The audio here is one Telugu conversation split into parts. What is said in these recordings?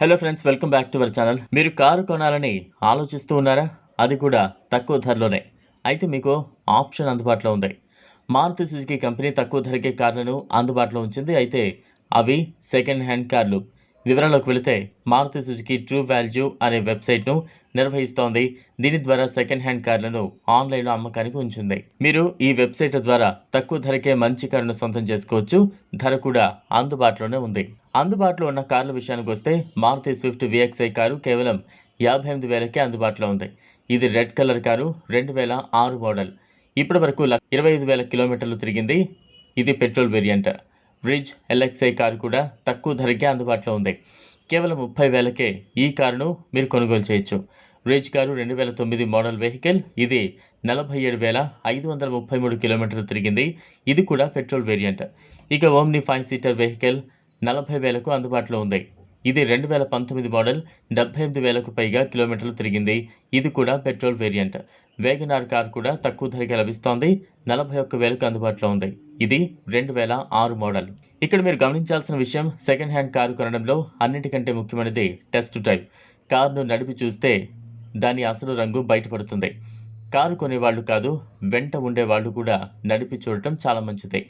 Hello friends welcome back to our channel మీరు కారు కొనాలని ఆలోచిస్తూ ఉన్నారా? అది కూడా తక్కువ ధరలోనే. అయితే మీకు ఆప్షన్ అందుబాటులో ఉంది. మారుతి సుజుకి కంపెనీ తక్కువ ధరకే కార్లను అందుబాటులో ఉంచింది. అయితే అవి సెకండ్ హ్యాండ్ కార్లు. వివరాల్లోకి వెళితే మారుతి సుజుకి ట్రూ వాల్యూ అనే వెబ్సైట్ను నిర్వహిస్తోంది. దీని ద్వారా సెకండ్ హ్యాండ్ కార్లను ఆన్లైన్లో అమ్మకానికి ఉంచింది. మీరు ఈ వెబ్సైట్ ద్వారా తక్కువ ధరకే మంచి కారును సొంతం చేసుకోవచ్చు. ధర కూడా అందుబాటులోనే ఉంది. అందుబాటులో ఉన్న కార్ల విషయానికి వస్తే మారుతి స్విఫ్ట్ విఎక్స్ఐ కారు కేవలం యాభై ఎనిమిది వేలకే అందుబాటులో ఉంది. ఇది రెడ్ కలర్ కారు రెండు వేల ఆరు మోడల్. ఇప్పటి వరకు ఇరవై ఐదు వేల కిలోమీటర్లు తిరిగింది. ఇది పెట్రోల్ వేరియంట్. బ్రిడ్జ్ ఎల్ఎక్స్ఐ కారు కూడా తక్కువ ధరకే అందుబాటులో ఉంది. కేవలం ముప్పై వేలకే ఈ కారును మీరు కొనుగోలు చేయొచ్చు. రిజ్ కారు రెండు వేల తొమ్మిది మోడల్ వెహికల్. ఇది నలభై ఏడు వేల ఐదు వందల ముప్పై మూడు కిలోమీటర్లు తిరిగింది. ఇది కూడా పెట్రోల్ వేరియంట్. ఇక ఓమ్ని ఫైవ్ సీటర్ వెహికల్ నలభై వేలకు అందుబాటులో ఉంది. ఇది రెండు వేల పంతొమ్మిది మోడల్. డెబ్బై ఎనిమిది వేలకు పైగా కిలోమీటర్లు తిరిగింది. ఇది కూడా పెట్రోల్ వేరియంట్. వేగనార్ కార్ కూడా తక్కువ ధరకే లభిస్తోంది. నలభై ఒక్క వేలకు అందుబాటులో ఉంది. ఇది రెండు వేల ఆరు మోడల్. ఇక్కడ మీరు గమనించాల్సిన విషయం సెకండ్ హ్యాండ్ కారు కొనడంలో అన్నిటికంటే ముఖ్యమైనది టెస్ట్ డ్రైవ్ కారును నడిపి చూస్తే దాని అసలు రంగు బయటపడుతుంది. కారు కొనేవాళ్ళు కాదు వెంట ఉండేవాళ్ళు కూడా నడిపి చూడటం చాలా మంచిది.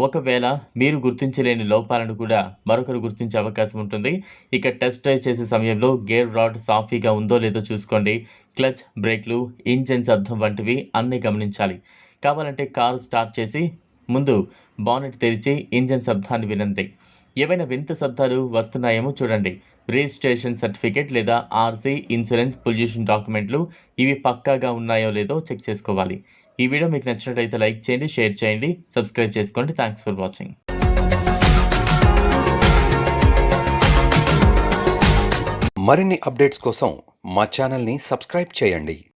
ఒకవేళ మీరు గుర్తించలేని లోపాలను కూడా మరొకరు గుర్తించే అవకాశం ఉంటుంది. ఇక టెస్ట్ డ్రైవ్ చేసే సమయంలో గేర్ రాడ్ సాఫీగా ఉందో లేదో చూసుకోండి. క్లచ్ బ్రేక్లు ఇంజన్ శబ్దం వంటివి అన్నీ గమనించాలి. కావాలంటే కారు స్టార్ట్ చేసి ముందు బానెట్ తెరిచి ఇంజన్ శబ్దాన్ని వినండి. ఏవైనా వింత శబ్దాలు వస్తున్నాయేమో చూడండి. రిజిస్ట్రేషన్ సర్టిఫికేట్ లేదా ఆర్సీ ఇన్సూరెన్స్ పొల్యూషన్ డాక్యుమెంట్లు ఇవి పక్కాగా ఉన్నాయో లేదో చెక్ చేసుకోవాలి. ఈ వీడియో మీకు నచ్చినట్లయితే లైక్ చేయండి షేర్ చేయండి సబ్స్క్రైబ్ చేసుకోండి. థ్యాంక్స్ ఫర్ వాచింగ్ మరిన్ని అప్డేట్స్ కోసం మా ఛానల్ని సబ్స్క్రైబ్ చేయండి.